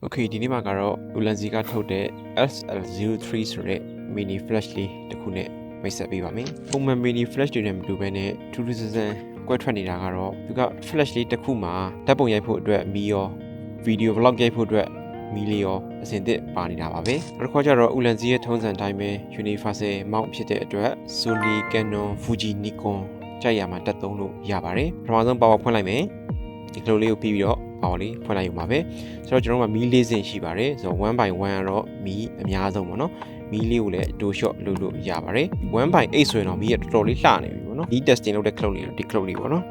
โอเคဒီနေ့မှာကတော့ Ulanzi ကထုတ်တဲ့ SL03 ဆိုတဲ့ mini flash လေးတစ်ခုနဲ့မိတ်ဆက်ပေးပါမယ်ပုံမှန် mini flash တွေနဲ့မတူဘဲနဲ့ထူးထူးဆန်းဆန်းကွဲထွက်နေတာကတော့သူက flash လေးတစ်ခုမှာဓာတ်ပုံရိုက်ဖို့အတွက်မီရော video vlog ရိုက်ဖို့အတွက်မီလီရောအစင်သစ်ပါနေတာပါပဲနောက်တစ်ခါကျတော့ Ulanzi ရဲ့ထုံးစံတိုင်းပဲ universal mount ဖြစ်တဲ့အတွက် Sony Canon Fuji Nikon ကြိုက်ရမှာတက်သုံးလို့ရပါတယ်ပထမဆုံး power ဖွင့်လိုက်မယ်ဒီကလိုလေးကိုပြီးပြီးတော့ power လေးဖွင့်လိုက်ယူပါပဲဆိုတော့ကျွန်တော်တို့ကမီးလေးစင်ရှိပါတယ်ဆိုတော့1 by 1ကတော့မီးအများဆုံးပေါ့နော်မီးလေးကိုလည်းဒိုရှော့လုပ်လို့ရပါတယ်1 by 8ဆိုရင်တော့မီးကတော်တော်လေးလှနေပြီပေါ့နော်ဒီ testing လုပ်တဲ့ cloud လေးတော့ဒီ cloud လေးပေါ့နော်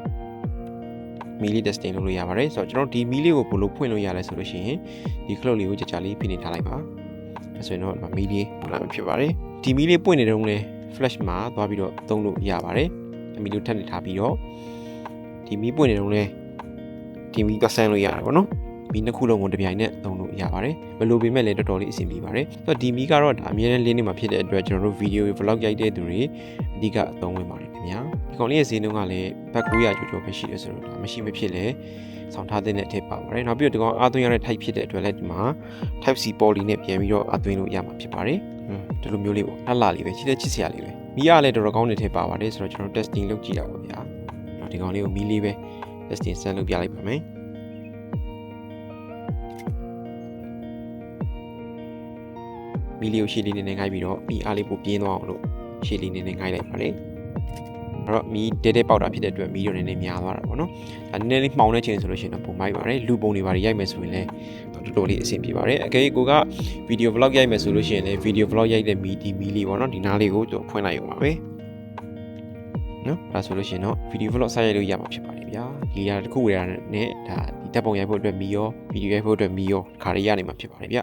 မီးလေး testing လုပ်လို့ရပါတယ်ဆိုတော့ကျွန်တော်ဒီမီးလေးကိုဘယ်လိုဖွင့်လို့ရလဲဆိုလို့ရှိရင်ဒီ cloud လေးကိုကြာကြာလေးဖိနေထားလိုက်ပါအဲဆိုရင်တော့ဒီမှာမီးလေးလာမှာဖြစ်ပါတယ်ဒီမီးလေးပွင့်နေတုန်းလဲ flash မှာသွားပြီးတော့သုံးလို့ရပါတယ်အမီလေးထပ်နေထားပြီးတော့ဒီမီးပွင့်နေတုန်းလဲ ဒီမီးသွားဆန်းလို့ရတယ်ပေါ့နော်မီးနှစ်ခုလုံးကိုတစ်ပြိုင်နက်သုံးလို့ရပါတယ်မလိုပေမဲ့လည်းတော်တော်လေးအဆင်ပြေပါတယ်ဆိုတော့ဒီမီးကတော့ဒါအများနဲ့လင်းနေမှာဖြစ်တဲ့အတွက်ကျွန်တော်တို့ဗီဒီယို vlog ရိုက်တဲ့သူတွေအဓိကအသုံးဝင်ပါတယ်ခင်ဗျာဒီကောင်လေးရဲ့ဈေးနှုန်းကလည်းဘတ်900ကျော်ကျော်ပဲရှိတယ်ဆိုတော့ဒါမရှိမဖြစ်လဲဆောင်ထားတဲ့အထက်ပါပါတယ်နောက်ပြီးတော့ဒီကောင်အားသွင်းရတဲ့ type ဖြစ်တဲ့အတွက်လည်းဒီမှာ type C poly နဲ့ပြန်ပြီးတော့အားသွင်းလို့ရမှာဖြစ်ပါတယ်ဟွန်းဒီလိုမျိုးလေးပေါ့လှလှလေးပဲချစ်တဲ့ချစ်စရာလေးပဲမီးရလည်းတော်တော်ကောင်းနေထည့်ပါပါတယ်ဆိုတော့ကျွန်တော် testing လုပ်ကြည့်တာပေါ့ဗျာဒီကောင်လေးကိုမီးလေးပဲ testing ဆန်းလုပ်ပြလိုက်ပါမယ်မီလီကိုရှေ့လေးနည်းနည်းငိုက်ပြီးတော့မီအားလေးပိုပြင်းသွားအောင်လို့ရှေ့လေးနည်းနည်းငိုက်လိုက်ပါတယ်အဲ့တော့မီတဲတဲပေါက်တာဖြစ်တဲ့အတွက်မီတော့နည်းနည်းများသွားတာပေါ့နော်ဒါနည်းနည်းလေးမှောင်တဲ့ချိန်ဆိုလို့ရှိရင်တော့ပုံမိုက်ပါတယ်လူပုံတွေပါရိုက်မယ်ဆိုရင်လည်းတော်တော်လေးအဆင်ပြေပါတယ်အကယ်ကိုကဗီဒီယို vlog ရိုက်မယ်ဆိုလို့ရှိရင်လည်းဗီဒီယို vlog ရိုက်တဲ့မီဒီမီလေးပေါ့နော်ဒီနားလေးကိုကျွန်တော်ဖွင့်လိုက်ရုံပါပဲ နော်ဒါဆိုလို့ရှိရင်တော့ဗီဒီယို vlog ဆက်ရိုက်လို့ရမှာဖြစ်ပါတယ်ဗျာဒီရတစ်ခုဝယ်ရတဲ့ဒါဒီတပ်ပုံရိုက်ဖို့အတွက်မီရောဗီဒီယိုရိုက်ဖို့အတွက်မီရောခါရရနေမှာဖြစ်ပါတယ်ဗျ